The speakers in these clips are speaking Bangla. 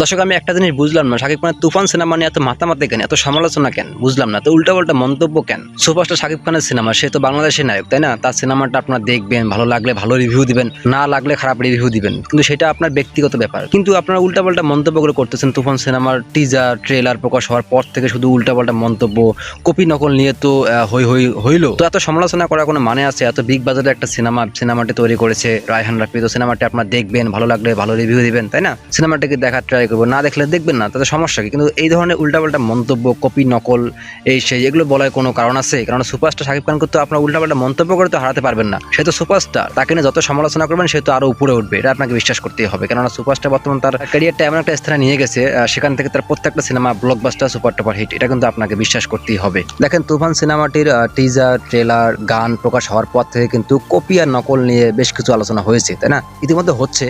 দর্শক, আমি একটা জিনিস বুঝলাম না। শাকিব খানের তুফান সিনেমা নিয়ে এত মাতামাতি কেন? এত সমালোচনা কেন? বুঝলাম না। তো উল্টা পাল্টা মন্তব্য কেন? সুপারস্টার শাকিব খানের সিনেমা, সে তো বাংলাদেশের নায়ক, তাই না? তার সিনেমাটা আপনার দেখবেন, ভালো লাগলে ভালো রিভিউ দিবেন, না লাগলে খারাপ রিভিউ দিবেন। কিন্তু সেটা আপনার ব্যক্তিগত ব্যাপার। কিন্তু আপনারা উল্টাপাল্টা মন্তব্যগুলো করতেছেন, তুফান সিনেমার টিজার ট্রেলার প্রকাশ হওয়ার পর থেকে শুধু উল্টাপাল্টা মন্তব্য, কপি নকল নিয়ে তো হই হই হইল। তো এত সমালোচনা করার কোনো মানে আছে? এত বিগ বাজারের একটা সিনেমা, সিনেমাটি তৈরি করেছে রায়হান রাফি। তো সিনেমাটি আপনারা দেখবেন, ভালো লাগলে ভালো রিভিউ দিবেন, তাই না? সিনেমাটাকে দেখার করব, না দেখলে দেখবেন না তাদের সমস্যা কি? কিন্তু এই ধরনের উল্টাপাল্টা মন্তব্য, কপি, নকল, এই সেই, এগুলো বলার কোনো কারণ আছে? কারণ সুপারস্টার শাকিব খানকে তো আপনার উল্টাপাল্টা মন্তব্য করে তো হারাতে পারবেন না। সে তো সুপারস্টার তাকে নিয়ে যত সমালোচনা করবেন, সে তো আরও উপরে উঠবে, এটা আপনাকে বিশ্বাস করতেই হবে। কেননা সুপারস্টার বর্তমান তার ক্যারিয়ারটা এমন একটা স্থানে নিয়ে গেছে সেখান থেকে তার প্রত্যেকটা cinema blockbuster super topper hit এটা কিন্তু আপনাকে বিশ্বাস করতেই হবে। দেখেন, তুফান সিনেমাটির টিজার ট্রেলার গান প্রকাশ হওয়ার পর থেকে কিন্তু কপি আর নকল নিয়ে বেশ কিছু আলোচনা হয়েছে, তাই না? ইতিমধ্যে হচ্ছে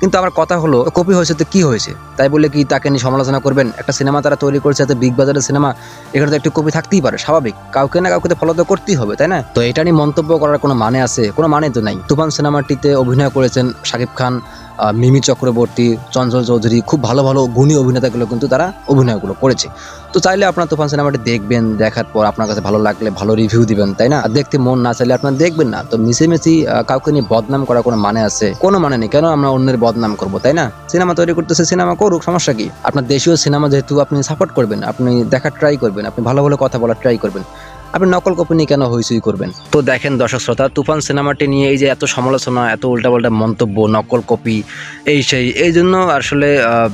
কিন্তু আমার কথা হলো, কপি হয়েছে তো কী হয়েছে? তাই বলে কি তাকে নিয়ে সমালোচনা করবেন? একটা সিনেমা তারা তৈরি করেছে, এত বিগ বাজারের সিনেমা, এখানে তো একটু কপি থাকতেই পারে, স্বাভাবিক। কাউকে না কাউকে তো ফলো তো করতেই হবে, তাই না? তো এটা নিয়ে মন্তব্য করার কোনো মানে আছে? কোনো মানে তো নাই। তুফান সিনেমাটিতে অভিনয় করেছেন শাকিব খান মিমি চক্রবর্তী চঞ্চল চৌধুরী খুব ভালো ভালো গুণী অভিনেতাগুলো কিন্তু তারা অভিনয়গুলো করেছে। তো চাইলে আপনার তুফান সিনেমাটি দেখবেন দেখার পর আপনার কাছে ভালো লাগলে ভালো রিভিউ দিবেন তাই না? দেখতে মন না চাইলে আপনার দেখবেন না। তো মিশিমিশি আহ, কাউকে নিয়ে বদনাম করার কোনো মানে আছে? কোনো মানে নেই। কেন আমরা অন্যের বদনাম করব তাই না? সিনেমা তৈরি করতেছে সিনেমা করুক সমস্যা কি? আপনার দেশীয় সিনেমা যেহেতু আপনি সাপোর্ট করবেন আপনি দেখার ট্রাই করবেন আপনি ভালো ভালো কথা বলার ট্রাই করবেন। আপনি নকল কপি নিয়ে কেন হইচই করবেন? তো দেখেন দর্শক শ্রোতা, তুফান সিনেমাটি নিয়ে এই যে এত সমালোচনা, এত উল্টাপাল্টা মন্তব্য, নকল কপি, এই সেই, এই জন্য আসলে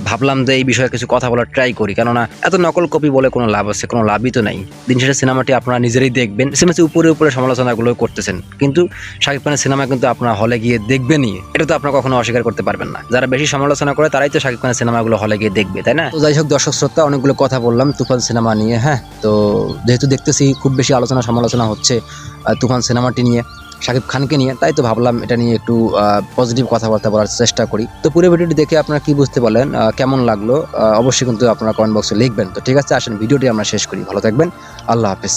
ভাবলাম যে এই বিষয়ে কিছু কথা বলার ট্রাই করি। কেননা এত নকল কপি বলে কোনো লাভ আছে, কোনো লাভই তো নাই। দিন শেষে সিনেমাটি আপনারা নিজেরাই দেখবেন। সিনেমাটি উপরে উপরে সমালোচনাগুলো করতেছেন। কিন্তু শাকিব খানের সিনেমা কিন্তু আপনারা হলে গিয়ে দেখবেনই। এটা তো আপনারা কখনো অস্বীকার করতে পারবেন না। যারা বেশি সমালোচনা করে, তারাই তো শাকিব খানের সিনেমাগুলো হলে গিয়ে দেখবে, তাই না? তো যাই হোক দর্শক শ্রোতা, অনেকগুলো কথা বললাম, তুফান সিনেমা নিয়ে হ্যাঁ? তো যেহেতু দেখতেছি, খুব বেশি আলোচনা সমালোচনা হচ্ছে তুফান সিনেমাটি নিয়ে, শাকিব খানকে নিয়ে। তাই তো ভাবলাম এটা নিয়ে একটু পজিটিভ কথাবার্তা বলার চেষ্টা করি। তো পুরো ভিডিওটি দেখে আপনারা কি বুঝতে পারলেন কেমন লাগল অবশ্যই কিন্তু আপনারা কমেন্ট বক্সে লিখবেন। তো ঠিক আছে, আসেন, ভিডিওটি আমরা শেষ করি। ভালো থাকবেন, আল্লাহ হাফেজ।